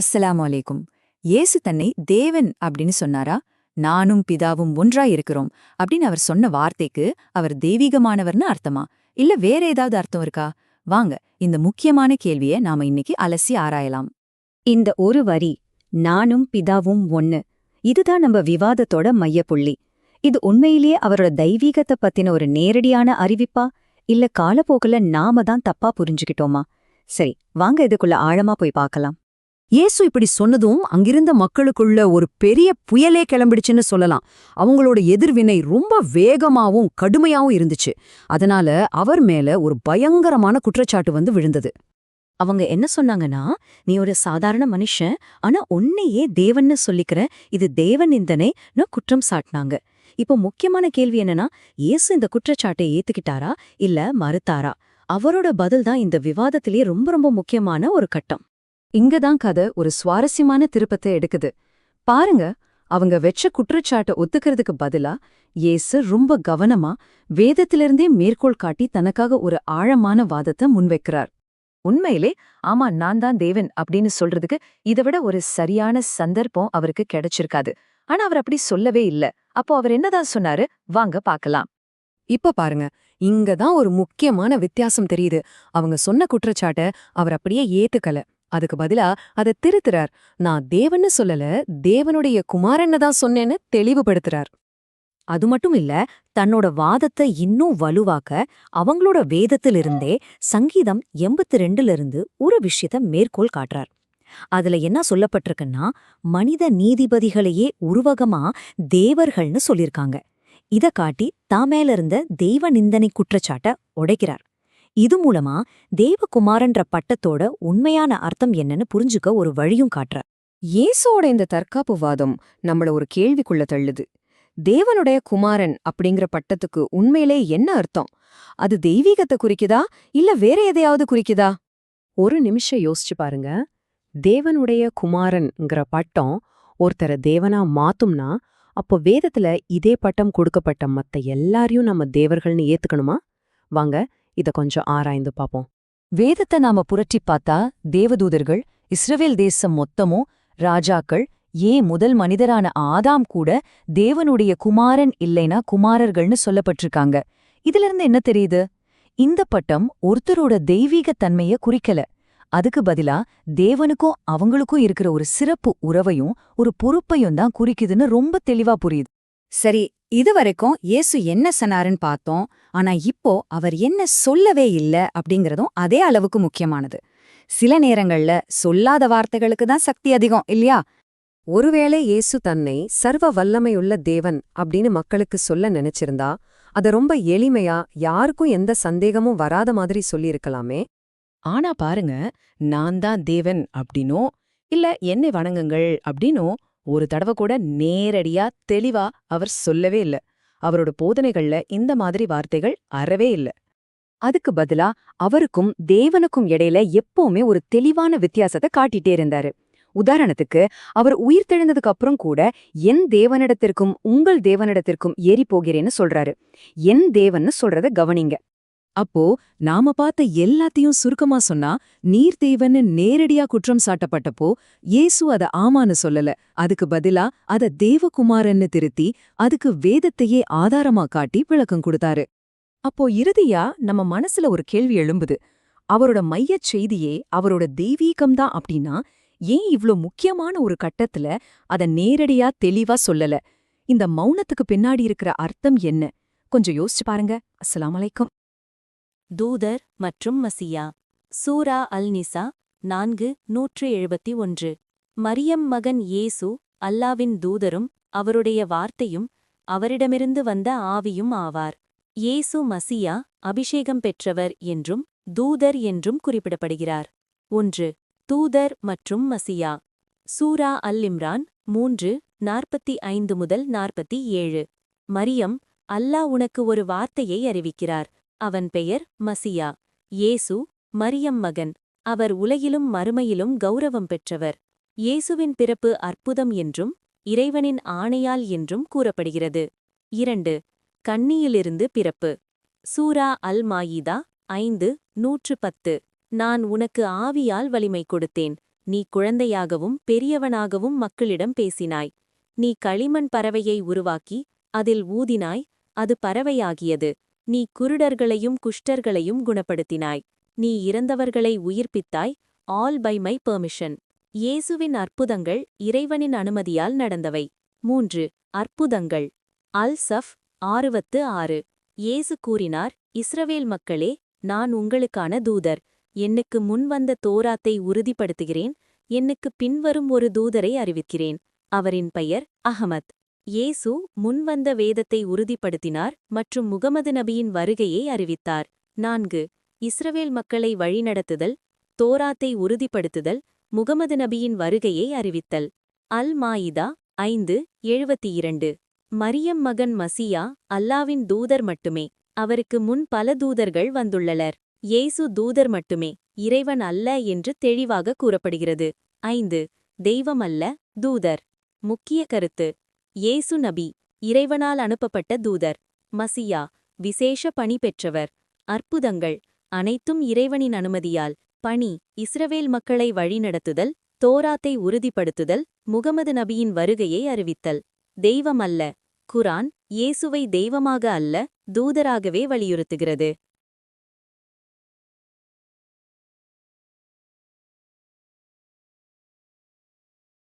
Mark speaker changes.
Speaker 1: அஸ்ஸலாமு அலைக்கும். இயேசு தன்னை தேவன் அப்படின்னு சொன்னாரா? நானும் பிதாவும் ஒன்றா இருக்கிறோம் அப்படின்னு அவர் சொன்ன வார்த்தைக்கு அவர் தெய்வீகமானவர்னு அர்த்தமா? இல்ல வேற ஏதாவது அர்த்தம் இருக்கா? வாங்க இந்த முக்கியமான கேள்வியை நாம இன்னைக்கு அலசி ஆராயலாம்.
Speaker 2: இந்த ஒரு வரி நானும் பிதாவும் ஒன்னு இதுதான் நம்ம விவாதத்தோட மையப்புள்ளி. இது உண்மையிலேயே அவரோட தெய்வீகத்தை பத்தின ஒரு நேரடியான அறிவிப்பா? இல்ல காலப்போக்குல நாம தான் தப்பா புரிஞ்சுக்கிட்டோமா? சரி வாங்க இதுக்குள்ள ஆழமா போய் பார்க்கலாம்.
Speaker 3: இயேசு இப்படி சொன்னதும் அங்கிருந்த மக்களுக்குள்ள ஒரு பெரிய புயலே கிளம்பிடுச்சுன்னு சொல்லலாம். அவங்களோட எதிர்வினை ரொம்ப வேகமாவும் கடுமையாவும் இருந்துச்சு. அதனால அவர் மேல ஒரு பயங்கரமான குற்றச்சாட்டு வந்து விழுந்தது.
Speaker 2: அவங்க என்ன சொன்னாங்கன்னா நீ ஒரு சாதாரண மனுஷன் ஆனா உன்னையே தேவன்னு சொல்லிக்கிற இது தேவன் நிந்தனைன்னு குற்றம் சாட்டினாங்க. இப்போ முக்கியமான கேள்வி என்னன்னா இயேசு இந்த குற்றச்சாட்டை ஏத்துக்கிட்டாரா இல்ல மறுத்தாரா? அவரோட பதில் தான் இந்த விவாதத்திலேயே ரொம்ப ரொம்ப முக்கியமான ஒரு கட்டம்.
Speaker 3: இங்கதான் கதை ஒரு சுவாரஸ்யமான திருப்பத்தை எடுக்குது. பாருங்க அவங்க வெச்ச குற்றச்சாட்டை ஒத்துக்கிறதுக்கு பதிலா ஏசு ரொம்ப கவனமா வேதத்திலிருந்தே மேற்கோள் காட்டி தனக்காக ஒரு ஆழமான வாதத்தை முன்வைக்கிறார். உண்மையிலே ஆமா நான் தான் தேவன் அப்படின்னு சொல்றதுக்கு இதை விட ஒரு சரியான சந்தர்ப்பம் அவருக்கு கிடைச்சிருக்காது. ஆனா அவர் அப்படி சொல்லவே இல்ல. அப்போ அவர் என்னதான் சொன்னாரு? வாங்க பாக்கலாம் இப்ப பாருங்க இங்க தான் ஒரு முக்கியமான வித்தியாசம் தெரியுது. அவங்க சொன்ன குற்றச்சாட்டை அவர் அப்படியே ஏத்துக்கல. அதுக்கு பதிலா அதை திருத்துறார். நான் தேவன்னு சொல்லல தேவனுடைய குமாரன்னு தான் சொன்னேன்னு தெளிவுபடுத்துறார். அது மட்டும் இல்ல தன்னோட வாதத்தை இன்னும் வலுவாக்க அவங்களோட வேதத்திலிருந்தே சங்கீதம் எண்பத்தி ரெண்டுல இருந்து ஒரு விஷயத்த மேற்கோள் காட்டுறார். அதுல என்ன சொல்லப்பட்டிருக்குன்னா மனித நீதிபதிகளையே உருவகமா தேவர்கள்னு சொல்லியிருக்காங்க. இத காட்டி தாமேல இருந்த தெய்வ நிந்தனை குற்றச்சாட்ட உடைக்கிறார். இது மூலமா தேவகுமாரன்ற பட்டத்தோட உண்மையான அர்த்தம் என்னன்னு புரிஞ்சுக்க ஒரு வழியும் காட்டுற. இயேசுவோட இந்த தற்காப்பு வாதம் நம்மள ஒரு கேள்விக்குள்ள தள்ளுது. தேவனுடைய குமாரன் அப்படிங்கிற பட்டத்துக்கு உண்மையிலே என்ன அர்த்தம்? அது தெய்வீகத்தை குறிக்குதா? இல்ல வேற எதையாவது குறிக்குதா? ஒரு நிமிஷம் யோசிச்சு பாருங்க. தேவனுடைய குமாரன்ங்கிற பட்டம் ஒருத்தரை தேவனா மாத்தும்னா அப்போ வேதத்துல இதே பட்டம் கொடுக்கப்பட்ட மத்த எல்லாரையும் நம்ம தேவர்கள்னு ஏத்துக்கணுமா? வாங்க இத கொஞ்சம் ஆராய்ந்து பாப்போம்.
Speaker 1: வேதத்தை நாம புரட்டி பார்த்தா தேவதூதர்கள் இஸ்ரவேல் தேசம் மொத்தமும் ராஜாக்கள் ஏன் முதல் மனிதரான ஆதாம் கூட தேவனுடைய குமாரன் இல்லைனா குமாரர்கள்னு சொல்லப்பட்டிருக்காங்க. இதிலிருந்து என்ன தெரியுது? இந்த பட்டம் ஒருத்தரோட தெய்வீக தன்மைய குறிக்கல. அதுக்கு பதிலா தேவனுக்கும் அவங்களுக்கும் இருக்கிற ஒரு சிறப்பு உறவையும் ஒரு பொறுப்பையும் தான் குறிக்குதுன்னு ரொம்ப தெளிவா புரியுது.
Speaker 2: சரி இதுவரைக்கும் இயேசு என்ன சொன்னாருன்னு பார்த்தோம் ஆனா இப்போ அவர் என்ன சொல்லவே இல்ல அப்படிங்கறதும் அதே அளவுக்கு முக்கியமானது. சில நேரங்கள்ல சொல்லாத வார்த்தைகளுக்கு தான் சக்தி அதிகம் இல்லையா?
Speaker 3: ஒருவேளை இயேசு தன்னை சர்வ வல்லமையுள்ள தேவன் அப்படின்னு மக்களுக்கு சொல்ல நினைச்சிருந்தா அத ரொம்ப எளிமையா யாருக்கும் எந்த சந்தேகமும் வராத மாதிரி சொல்லியிருக்கலாமே.
Speaker 4: ஆனா பாருங்க நான் தான் தேவன் அப்படின்னோ இல்ல என்னை வணங்குங்கள் அப்படின்னோ ஒரு தடவை கூட நேரடியா தெளிவா அவர் சொல்லவே இல்ல. அவரோட போதனைகள்ல இந்த மாதிரி வார்த்தைகள் அறவே இல்ல.
Speaker 3: அதுக்கு பதிலா அவருக்கும் தேவனுக்கும் இடையில எப்பவுமே ஒரு தெளிவான வித்தியாசத்தை காட்டிட்டே இருந்தாரு. உதாரணத்துக்கு அவர் உயிர் தெழுந்ததுக்கு அப்புறம் கூட என் தேவனிடத்திற்கும் உங்கள் தேவனிடத்திற்கும் ஏறி போகிறேன்னு சொல்றாரு. என் தேவன்னு சொல்றத கவனிங்க.
Speaker 4: அப்போ நாம பார்த்த எல்லாத்தையும் சுருக்கமா சொன்னா நீர் தேவன்னு நேரடியா குற்றம் சாட்டப்பட்டப்போ இயேசு அத ஆமான்னு சொல்லல. அதுக்கு பதிலா அத தேவகுமாரன்னு திருத்தி அதுக்கு வேதத்தையே ஆதாரமா காட்டி விளக்கம் கொடுத்தாரு. அப்போ இறுதியா நம்ம மனசுல ஒரு கேள்வி எழும்புது. அவரோட மையச் செய்தியே அவரோட தெய்வீகம்தான் அப்படின்னா ஏன் இவ்ளோ முக்கியமான ஒரு கட்டத்துல அத நேரடியா தெளிவா சொல்லல? இந்த மௌனத்துக்கு பின்னாடி இருக்கிற அர்த்தம் என்ன? கொஞ்சம் யோசிச்சு பாருங்க. அஸ்ஸலாமு அலைக்கும்.
Speaker 5: தூதர் மற்றும் மசியா. சூரா அல் நிசா நான்கு நூற்று எழுபத்தி ஒன்று. மரியம் மகன் இயேசு அல்லாவின் தூதரும் அவருடைய வார்த்தையும் அவரிடமிருந்து வந்த ஆவியும் ஆவார். இயேசு மசியா அபிஷேகம் பெற்றவர் என்றும் தூதர் என்றும் குறிப்பிடப்படுகிறார். ஒன்று தூதர் மற்றும் மசியா. சூரா அல் இம்ரான் மூன்று நாற்பத்தி ஐந்து முதல் நாற்பத்தி ஏழு. மரியம் அல்லாஹ் உனக்கு ஒரு வார்த்தையை அறிவிக்கிறார். அவன் பெயர் மசியா. இயேசு மரியம் மகன். அவர் உலகிலும் மறுமையிலும் கௌரவம் பெற்றவர். இயேசுவின் பிறப்பு அற்புதம் என்றும் இறைவனின் ஆணையால் என்றும் கூறப்படுகிறது. இரண்டு கண்ணியிலிருந்து பிறப்பு. சூரா அல் மாயிதா ஐந்து நூற்று பத்து நான் உனக்கு ஆவியால் வலிமை கொடுத்தேன். நீ குழந்தையாகவும் பெரியவனாகவும் மக்களிடம் பேசினாய். நீ களிமண் பறவையை உருவாக்கி அதில் ஊதினாய். அது பறவையாகியது. நீ குருடர்களையும் குஷ்டர்களையும் குணப்படுத்தினாய். நீ இறந்தவர்களை உயிர்ப்பித்தாய். ஆல் பை மை பெர்மிஷன் இயேசுவின் அற்புதங்கள் இறைவனின் அனுமதியால் நடந்தவை. மூன்று அற்புதங்கள். அல் சஃப் ஆறுவத்து ஆறு. இயேசு கூறினார் இஸ்ரவேல் மக்களே நான் உங்களுக்கான தூதர். என்னுக்கு முன்வந்த தோராத்தை உறுதிப்படுத்துகிறேன். என்னுக்கு பின்வரும் ஒரு தூதரை அறிவிக்கிறேன். அவரின் பெயர் அகமத் இயேசு முன்வந்த வேதத்தை உறுதிப்படுத்தினார் மற்றும் முகமது நபியின் வருகையை அறிவித்தார். நான்கு இஸ்ரவேல் மக்களை வழிநடத்துதல் தோராத்தை உறுதிப்படுத்துதல் முகமது நபியின் வருகையை அறிவித்தல். அல் மாயிதா ஐந்து எழுபத்தி இரண்டு மரியம் மகன் மசியா அல்லாவின் தூதர் மட்டுமே. அவருக்கு முன் பல தூதர்கள் வந்துள்ளனர். இயேசு தூதர் மட்டுமே. இறைவன் அல்ல என்று தெளிவாக கூறப்படுகிறது. ஐந்து தெய்வம் அல்ல தூதர். முக்கிய கருத்து இயேசு நபி இறைவனால் அனுப்பப்பட்ட தூதர் மசியா விசேஷ பணி பெற்றவர் அற்புதங்கள் அனைத்தும் இறைவனின் அனுமதியால் பணி இஸ்ரவேல் மக்களை வழிநடத்துதல் தோராத்தை உறுதிப்படுத்துதல் முகமது நபியின் வருகையை அறிவித்தல். தெய்வம் அல்ல குரான் இயேசுவை தெய்வமாக அல்ல தூதராகவே வலியுறுத்துகிறது.